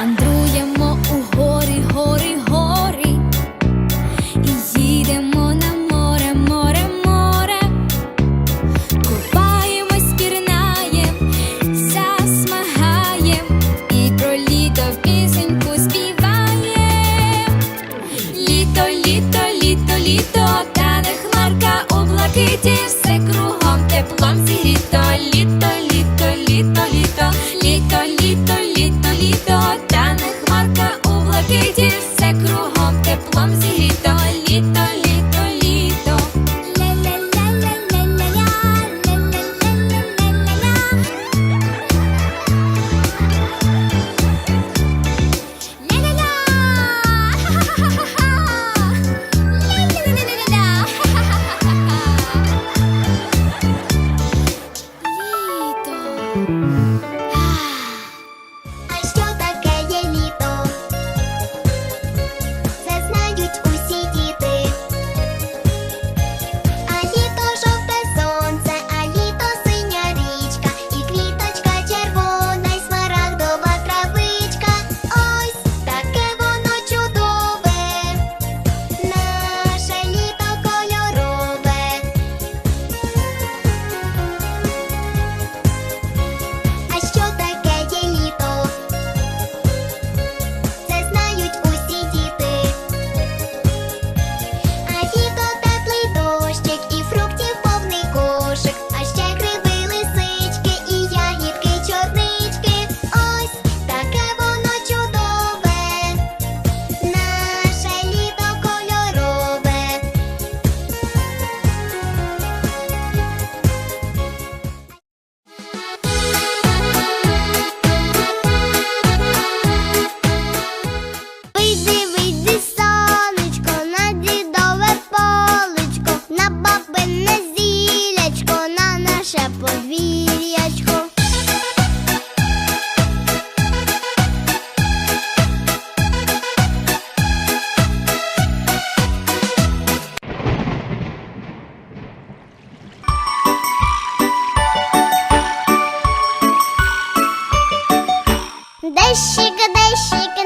Мандруємо у гори, гори, гори, і їдемо на море, море, море, купаємось, пірнаєм, засмагаєм, і про літо в пісеньку співаєм. Літо, літо, літо, літо, та не хмарка у блакиті, все кругом теплом зігріто. Літо, літо, літо, Дощик, дощик,